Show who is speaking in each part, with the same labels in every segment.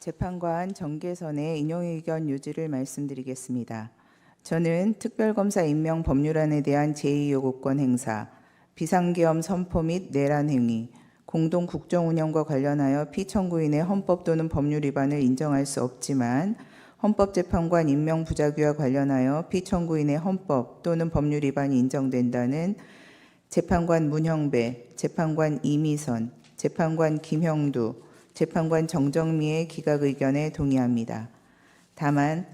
Speaker 1: 재판관 정계선의 인용 의견 요지를 말씀드리겠습니다. 저는 특별검사 임명 법률안에 대한 제2요구권 행사, 비상계엄 선포 및 내란 행위, 공동 국정 운영과 관련하여 피청구인의 헌법 또는 법률 위반을 인정할 수 없지만 헌법재판관 임명 부작위와 관련하여 피청구인의 헌법 또는 법률 위반이 인정된다는 재판관 문형배, 재판관 이미선, 재판관 김형두, 재판관 정정미의 기각 의견에 동의합니다. 다만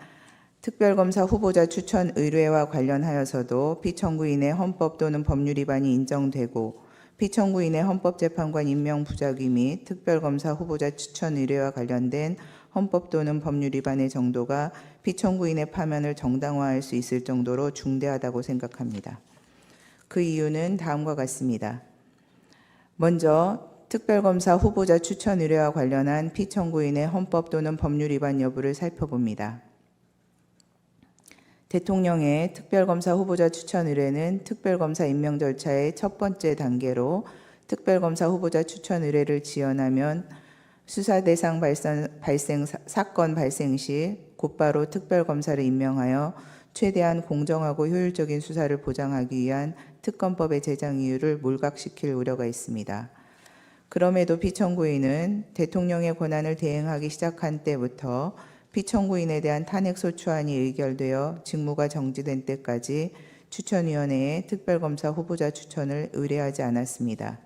Speaker 1: 특별검사 후보자 추천 의뢰와 관련하여서도 피청구인의 헌법 또는 법률 위반이 인정되고 피청구인의 헌법재판관 임명 부작위 및 특별검사 후보자 추천 의뢰와 관련된 헌법 또는 법률 위반의 정도가 피청구인의 파면을 정당화할 수 있을 정도로 중대하다고 생각합니다. 그 이유는 다음과 같습니다. 먼저 특별검사 후보자 추천 의뢰와 관련한 피청구인의 헌법 또는 법률 위반 여부를 살펴봅니다. 대통령의 특별검사 후보자 추천 의뢰는 특별검사 임명 절차의 첫 번째 단계로 특별검사 후보자 추천 의뢰를 지연하면 수사 대상 발생, 발생 사- 사건 발생 시 곧바로 특별검사를 임명하여 최대한 공정하고 효율적인 수사를 보장하기 위한 특검법의 제정 이유를 몰각시킬 우려가 있습니다. 그럼에도 피청구인은 대통령의 권한을 대행하기 시작한 때부터 피청구인에 대한 탄핵 소추안이 의결되어 직무가 정지된 때까지 추천위원회에 특별검사 후보자 추천을 의뢰하지 않았습니다.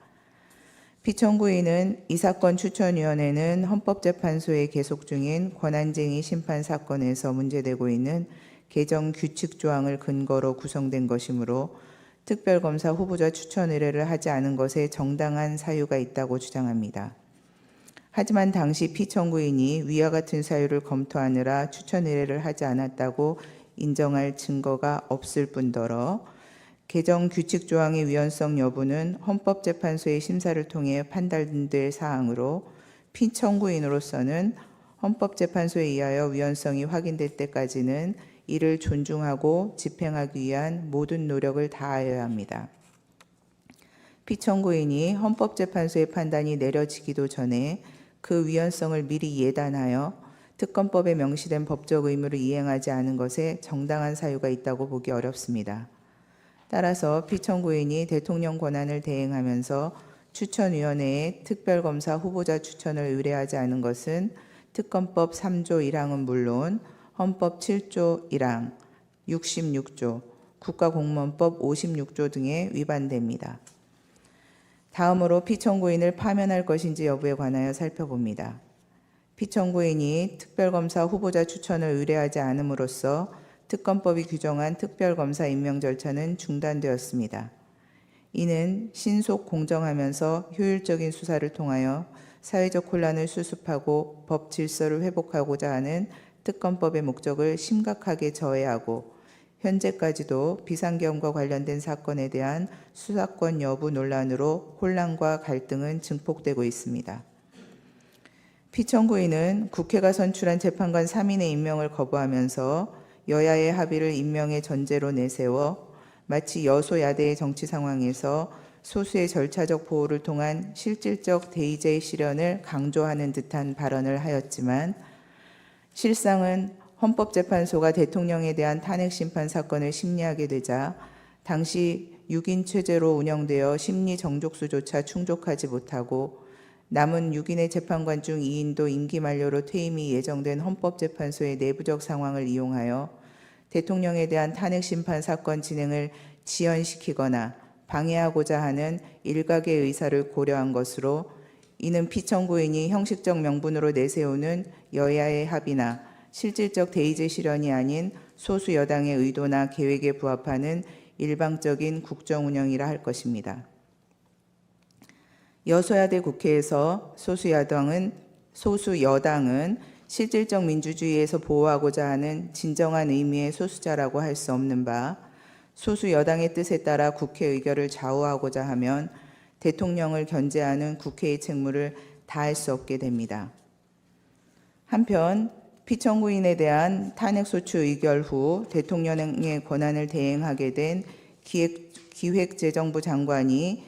Speaker 1: 피청구인은 이 사건 추천위원회는 헌법재판소에 계속 중인 권한쟁의 심판 사건에서 문제되고 있는 개정 규칙 조항을 근거로 구성된 것이므로 특별검사 후보자 추천 의뢰를 하지 않은 것에 정당한 사유가 있다고 주장합니다. 하지만 당시 피청구인이 위와 같은 사유를 검토하느라 추천 의뢰를 하지 않았다고 인정할 증거가 없을 뿐더러 개정 규칙 조항의 위헌성 여부는 헌법재판소의 심사를 통해 판단될 사항으로 피청구인으로서는 헌법재판소에 의하여 위헌성이 확인될 때까지는 이를 존중하고 집행하기 위한 모든 노력을 다하여야 합니다. 피청구인이 헌법재판소의 판단이 내려지기도 전에 그 위헌성을 미리 예단하여 특검법에 명시된 법적 의무를 이행하지 않은 것에 정당한 사유가 있다고 보기 어렵습니다. 따라서 피청구인이 대통령 권한을 대행하면서 추천위원회에 특별검사 후보자 추천을 의뢰하지 않은 것은 특검법 3조 1항은 물론 헌법 7조 1항, 66조, 국가공무원법 56조 등에 위반됩니다. 다음으로 피청구인을 파면할 것인지 여부에 관하여 살펴봅니다. 피청구인이 특별검사 후보자 추천을 의뢰하지 않음으로써 특검법이 규정한 특별검사 임명 절차는 중단되었습니다. 이는 신속 공정하면서 효율적인 수사를 통하여 사회적 혼란을 수습하고 법 질서를 회복하고자 하는 특검법의 목적을 심각하게 저해하고 현재까지도 비상계엄과 관련된 사건에 대한 수사권 여부 논란으로 혼란과 갈등은 증폭되고 있습니다. 피청구인은 국회가 선출한 재판관 3인의 임명을 거부하면서 여야의 합의를 임명의 전제로 내세워 마치 여소야대의 정치 상황에서 소수의 절차적 보호를 통한 실질적 대의제의 실현을 강조하는 듯한 발언을 하였지만 실상은 헌법재판소가 대통령에 대한 탄핵 심판 사건을 심리하게 되자 당시 6인 체제로 운영되어 심리 정족수조차 충족하지 못하고 남은 6인의 재판관 중 2인도 임기 만료로 퇴임이 예정된 헌법재판소의 내부적 상황을 이용하여 대통령에 대한 탄핵 심판 사건 진행을 지연시키거나 방해하고자 하는 일각의 의사를 고려한 것으로 이는 피청구인이 형식적 명분으로 내세우는 여야의 합의나 실질적 대의제 실현이 아닌 소수 여당의 의도나 계획에 부합하는 일방적인 국정 운영이라 할 것입니다. 여소야대 국회에서 소수 야당은 소수 여당은 실질적 민주주의에서 보호하고자 하는 진정한 의미의 소수자라고 할 수 없는 바 소수 여당의 뜻에 따라 국회 의결을 좌우하고자 하면 대통령을 견제하는 국회의 책무를 다할 수 없게 됩니다. 한편 피청구인에 대한 탄핵소추 의결 후 대통령의 권한을 대행하게 된 기획, 기획재정부 장관이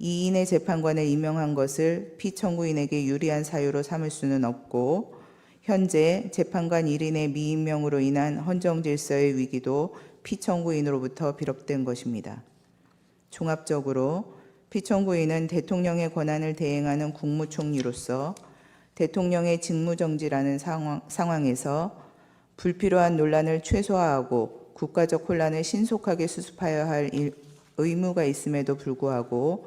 Speaker 1: 2인의 재판관을 임명한 것을 피청구인에게 유리한 사유로 삼을 수는 없고 현재 재판관 1인의 미임명으로 인한 헌정 질서의 위기도 피청구인으로부터 비롯된 것입니다. 종합적으로 피청구인은 대통령의 권한을 대행하는 국무총리로서 대통령의 직무정지라는 상황, 상황에서 불필요한 논란을 최소화하고 국가적 혼란을 신속하게 수습하여야 할 일- 의무가 있음에도 불구하고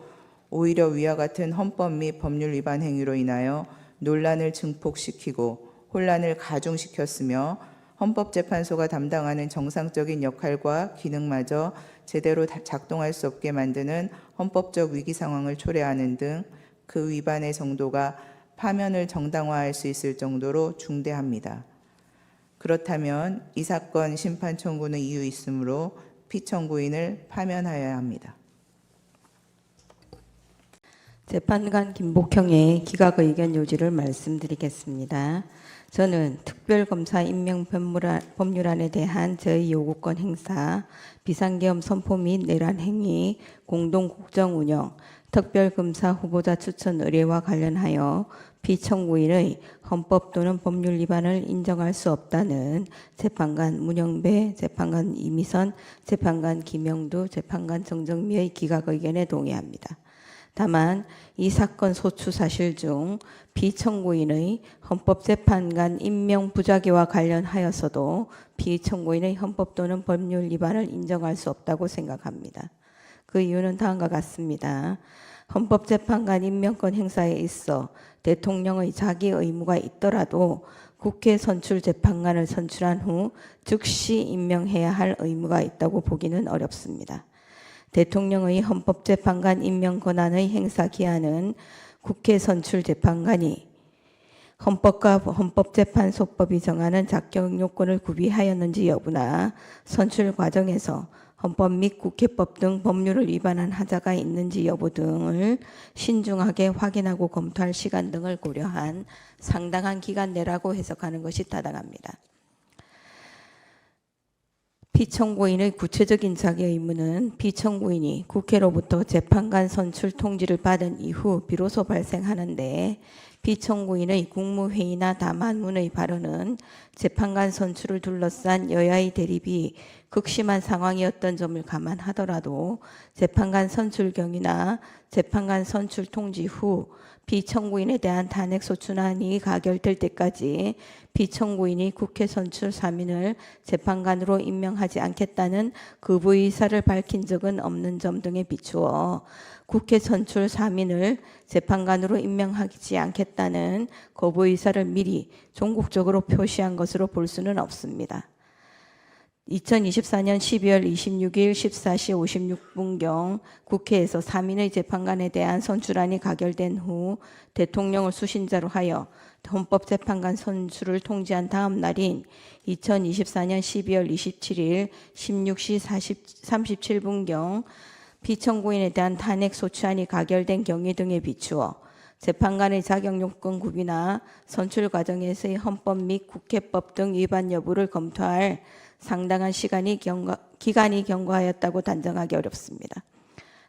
Speaker 1: 오히려 위와 같은 헌법 및 법률 위반 행위로 인하여 논란을 증폭시키고 혼란을 가중시켰으며 헌법재판소가 담당하는 정상적인 역할과 기능마저 제대로 다- 작동할 수 없게 만드는 헌법적 위기 상황을 초래하는 등 그 위반의 정도가 파면을 정당화할 수 있을 정도로 중대합니다. 그렇다면 이 사건 심판 청구는 이유 있으므로 피청구인을 파면하여야 합니다.
Speaker 2: 재판관 김복형의 기각 의견 요지를 말씀드리겠습니다. 저는 특별검사 임명 법률안- 법률안에 대한 저희 요구권 행사, 비상계엄 선포 및 내란 행위, 공동 국정 운영, 특별검사 후보자 추천 의뢰와 관련하여 피청구인의 헌법 또는 법률 위반을 인정할 수 없다는 재판관 문영배, 재판관 이미선, 재판관 김영두, 재판관 정정미의 기각 의견에 동의합니다. 다만 이 사건 소추 사실 중 비청구인의 헌법재판관 임명 부작위와 관련하여서도 비청구인의 헌법 또는 법률 위반을 인정할 수 없다고 생각합니다. 그 이유는 다음과 같습니다. 헌법재판관 임명권 행사에 있어 대통령의 자기 의무가 있더라도 국회 선출 재판관을 선출한 후 즉시 임명해야 할 의무가 있다고 보기는 어렵습니다. 대통령의 헌법재판관 임명 권한의 행사 기한은 국회 선출 재판관이 헌법과 헌법재판소법이 정하는 자격 요건을 구비하였는지 여부나 선출 과정에서 헌법 및 국회법 등 법률을 위반한 하자가 있는지 여부 등을 신중하게 확인하고 검토할 시간 등을 고려한 상당한 기간 내라고 해석하는 것이 타당합니다. 피청구인의 구체적인 자기 의무는 피청구인이 국회로부터 재판관 선출 통지를 받은 이후 비로소 발생하는데 피청구인의 국무회의나 담화문의 발언은 재판관 선출을 둘러싼 여야의 대립이 극심한 상황이었던 점을 감안하더라도 재판관 선출 경위나 재판관 선출 통지 후 비청구인에 대한 탄핵 소추안이 가결될 때까지 비청구인이 국회 선출 3인을 재판관으로 임명하지 않겠다는 그부 의사를 밝힌 적은 없는 점 등에 비추어 국회 선출 3인을 재판관으로 임명하지 않겠다는 거부 의사를 미리 종국적으로 표시한 것으로 볼 수는 없습니다. 2024년 12월 26일 14시 56분경 국회에서 3인의 재판관에 대한 선출안이 가결된 후 대통령을 수신자로 하여 헌법재판관 선출을 통지한 다음 날인 2024년 12월 27일 16시 40, 37분경 피청구인에 대한 탄핵 소추안이 가결된 경위 등에 비추어 재판관의 자격 요건 구비나 선출 과정에서의 헌법 및 국회법 등 위반 여부를 검토할 상당한 시간이 경과, 기간이 경과하였다고 단정하기 어렵습니다.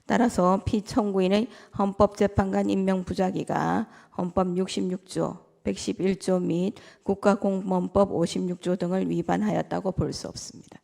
Speaker 2: 따라서 피청구인의 헌법재판관 임명 부작위가 헌법 66조, 111조 및 국가공무원법 56조 등을 위반하였다고 볼 수 없습니다.